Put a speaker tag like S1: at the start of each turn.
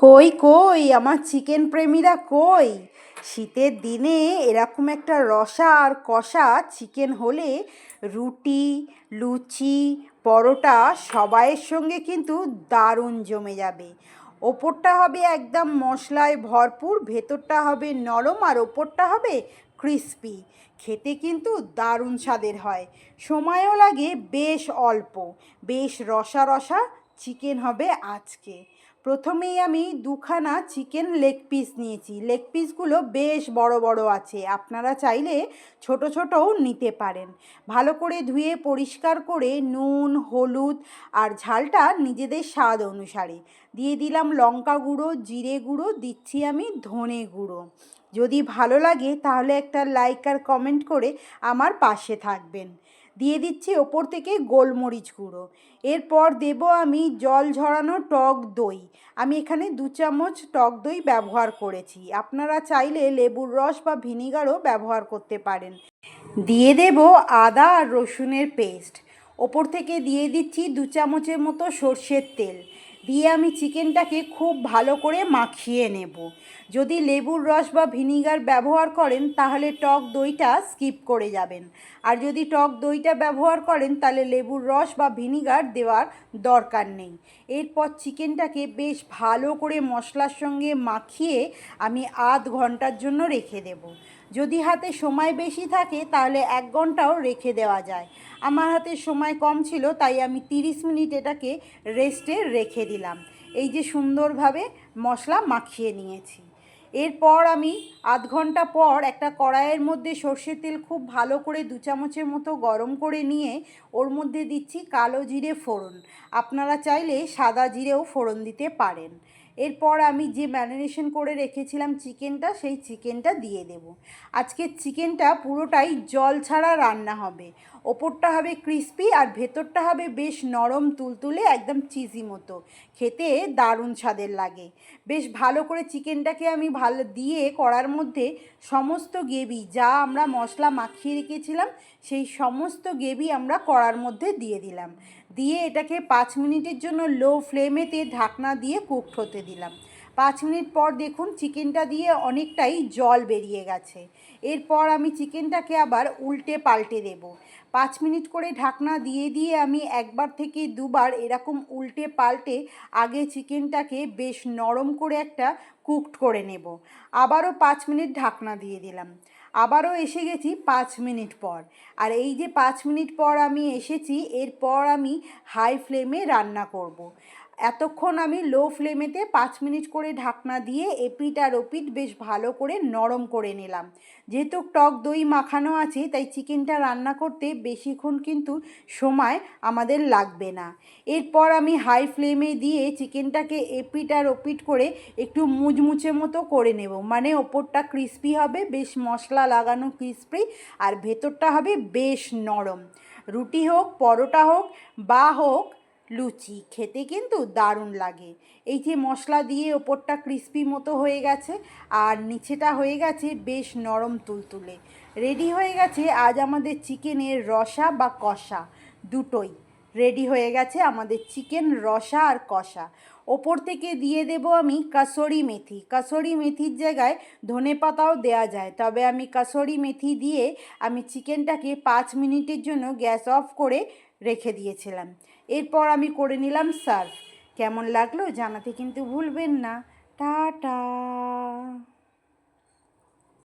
S1: কই কই, আমার চিকেন প্রেমীরা কই? শীতের দিনে এরকম একটা রসা আর কষা চিকেন হলে রুটি, লুচি, পরোটা সবাইয়ের সঙ্গে কিন্তু দারুণ জমে যাবে। ওপরটা হবে একদম মশলায় ভরপুর, ভেতরটা হবে নরম আর ওপরটা হবে ক্রিস্পি। খেতে কিন্তু দারুণ স্বাদের হয়। সময়ও লাগে বেশ অল্প। বেশ রসা রসা চিকেন হবে আজকে। প্রথমেই আমি দুখানা চিকেন লেগ পিস নিয়েছি। লেগ পিসগুলো বেশ বড় বড় আছে। আপনারা চাইলে ছোট ছোটও নিতে পারেন। ভালো করে ধুয়ে পরিষ্কার করে নুন, হলুদ আর ঝালটা নিজেদের স্বাদ অনুসারে। দিয়ে দিলাম লঙ্কা গুঁড়ো, জিরে গুঁড়ো, দিচ্ছি আমি ধনে গুঁড়ো। যদি ভালো লাগে তাহলে একটা লাইক আর কমেন্ট করে আমার পাশে থাকবেন। দিয়ে দিচ্ছি ওপর থেকে গোলমরিচ গুঁড়ো। এরপর দেব আমি জল ঝরানো টক দই। আমি এখানে দু চামচ টক দই ব্যবহার করেছি। আপনারা চাইলে লেবুর রস বা ভিনিগারও ব্যবহার করতে পারেন। দিয়ে দেব আদা আর রসুনের পেস্ট। ওপর থেকে দিয়ে দিচ্ছি দু চামচের মতো সর্ষের তেল। দিয়ে আমি চিকেনটাকে খুব ভালো করে মাখিয়ে নেব। যদি লেবুর রস বা ভিনিগার ব্যবহার করেন, তাহলে টক দইটা স্কিপ করে যাবেন। আর যদি টক দইটা ব্যবহার করেন, তাহলে লেবুর রস বা ভিনিগার দেওয়ার দরকার নেই। এরপর চিকেনটাকে বেশ ভালো করে মশলার সঙ্গে মাখিয়ে আমি আধ ঘণ্টার জন্য রেখে দেব। যদি হাতে সময় বেশি থাকে, তাহলে এক ঘন্টাও রেখে দেওয়া যায়। আমার হাতে সময় কম ছিল, তাই আমি তিরিশ মিনিট এটাকে রেস্টে রেখে দিলাম। এই যে সুন্দরভাবে মশলা মাখিয়ে নিয়েছি। এরপর আমি আধ ঘণ্টা পর একটা কড়াইয়ের মধ্যে সর্ষের তেল খুব ভালো করে দু চামচের মতো গরম করে নিয়ে, ওর মধ্যে দিচ্ছি কালো জিরে ফোড়ন। আপনারা চাইলে সাদা জিরেও ফোড়ন দিতে পারেন। এরপর আমি যে ম্যারিনেশন করে রেখেছিলাম চিকেনটা সেই চিকেনটা দিয়ে দেব। আজকে চিকেনটা পুরোটাই জল ছাড়া রান্না হবে। ওপরটা হবে ক্রিস্পি আর ভেতরটা হবে বেশ নরম তুলতুলে, একদম চিজি মতো। খেতে দারুণ স্বাদের লাগে। বেশ ভালো করে চিকেনটাকে আমি ভালো দিয়ে কড়ার মধ্যে সমস্ত গেবি যা আমরা মশলা মাখিয়ে রেখেছিলাম, সেই সমস্ত গেবি আমরা কড়ার মধ্যে দিয়ে দিলাম। দিয়ে এটাকে পাঁচ মিনিটের জন্য লো ফ্লেমেতে ঢাকনা দিয়ে কুকড হতে দিলাম। পাঁচ মিনিট পর দেখুন চিকেনটা দিয়ে অনেকটাই জল বেরিয়ে গেছে। এরপর আমি চিকেনটাকে আবার উল্টে পাল্টে দেব। পাঁচ মিনিট করে ঢাকনা দিয়ে দিয়ে আমি একবার থেকে দুবার এরকম উল্টে পাল্টে আগে চিকেনটাকে বেশ নরম করে একটা কুকড করে নেব। আবারও পাঁচ মিনিট ঢাকনা দিয়ে দিলাম। আবারও এসে গেছি পাঁচ মিনিট পর। আর এই যে পাঁচ মিনিট পর আমি এসেছি, এরপর আমি হাই ফ্লেমে রান্না করব। এতক্ষণ আমি লো ফ্লেমেতে পাঁচ মিনিট করে ঢাকনা দিয়ে এপিট আর ওপিট বেশ ভালো করে নরম করে নিলাম। যেহেতু টক দই মাখানো আছে, তাই চিকেনটা রান্না করতে বেশিক্ষণ কিন্তু সময় আমাদের লাগবে না। এরপর আমি হাই ফ্লেমে দিয়ে চিকেনটাকে এপিট আর ওপিট করে একটু মুচমুচে মতো করে নেব। মানে ওপরটা ক্রিস্পি হবে, বেশ মশলা লাগানো ক্রিস্পি, আর ভেতরটা হবে বেশ নরম। রুটি হোক, পরোটা হোক, বা হোক লুচি খেতে কিন্তু দারুণ লাগে। এই যে মশলা দিয়ে ওপরটা ক্রিস্পি মতো হয়ে গেছে আর নিচেটা হয়ে গেছে বেশ নরম তুলতুলে। রেডি হয়ে গেছে আজ আমাদের চিকেনের রসা বা কষা দুটোই। রেডি হয়ে গেছে আমাদের চিকেন রসা আর কষা। ওপর থেকে দিয়ে দেব আমি কাসরি মেথি। কাসরি মেথির জায়গায় ধনে পাতাও দেওয়া যায়। তবে আমি কাসরি মেথি দিয়ে আমি চিকেনটাকে পাঁচ মিনিটের জন্য গ্যাস অফ করে রেখে দিয়েছিলাম। এরপর আমি করে নিলাম সার্ভ। কেমন লাগল জানাতে কিন্তু ভুলবেন না। টাটা।